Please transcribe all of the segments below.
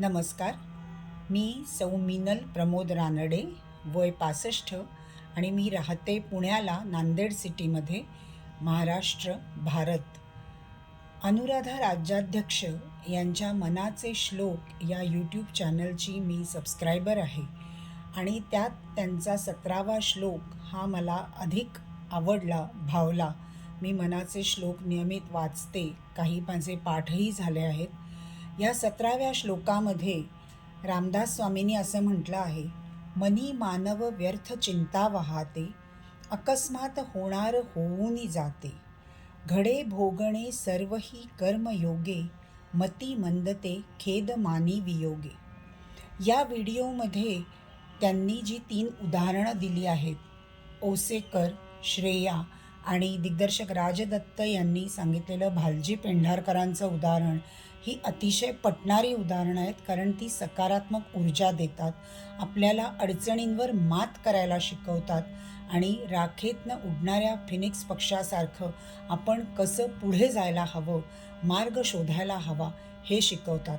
नमस्कार. मी सौ मिनल प्रमोद रानडे वय पासष्ट आणि मी राहते पुण्याला नांदेड सिटीमध्ये महाराष्ट्र भारत. अनुराधा राज्याध्यक्ष यांच्या मनाचे श्लोक या यूट्यूब चॅनलची मी सबस्क्रायबर आहे आणि त्यात त्यांचा सतरावा श्लोक हा मला अधिक आवडला भावला. मी मनाचे श्लोक नियमित वाचते. काही माझे पाठही झाले आहेत. या सतराव्या श्लोकामध्ये रामदास स्वामींनी असं म्हटलं आहे मनी मानव व्यर्थ चिंता वाहते अकस्मात होणार होऊनी जाते. घडे भोगणे सर्वही कर्मयोगे मती मंदते खेद मानी वियोगे. या व्हिडिओमध्ये त्यांनी जी तीन उदाहरणं दिली आहेत ओसेकर श्रेया आणि दिग्दर्शक राजदत्त यांनी सांगितलेलं भालजी पेंढारकरांचं उदाहरण ही अतिशय पटणारी उदाहरणं आहेत कारण ती सकारात्मक ऊर्जा देतात आपल्याला अडचणींवर मात करायला शिकवतात आणि राखेतनं उडणाऱ्या फिनिक्स पक्षासारखं आपण कसं पुढे जायला हवं मार्ग शोधायला हवा हे शिकवतात.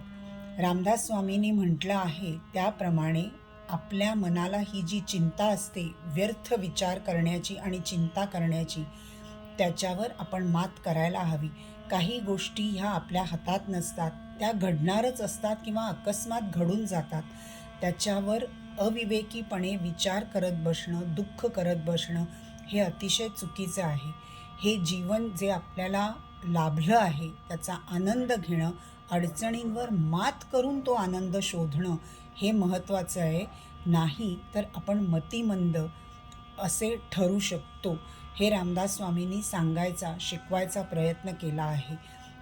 रामदास स्वामींनी म्हटलं आहे त्याप्रमाणे आपल्या मनाला ही जी चिंता असते व्यर्थ विचार करण्याची आणि चिंता करण्याची त्याच्यावर आपण मात करायला हवी. काही गोष्टी ह्या आपल्या हातात नसतात. त्या घडणारच असतात किंवा अकस्मात घडून जातात. त्याच्यावर अविवेकीपणे विचार करत बसणं दुःख करत बसणं हे अतिशय चुकीचं आहे. हे जीवन जे आपल्याला लाभलं आहे त्याचा आनंद घेणं अडचणींवर मात करून तो आनंद शोधणं हे महत्त्वाचं आहे. नाही तर आपण मतिमंद असे ठरू शकतो. हे रामदास स्वामींनी सांगायचा शिकवायचा प्रयत्न केला आहे.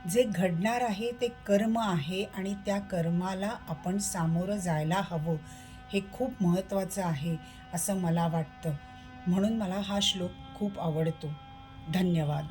जे घडणार आहे ते कर्म आहे आणि त्या कर्माला आपण सामोरं जायला हवं हे खूप महत्त्वाचं आहे असं मला वाटतं. म्हणून मला हा श्लोक खूप आवडतो. धन्यवाद.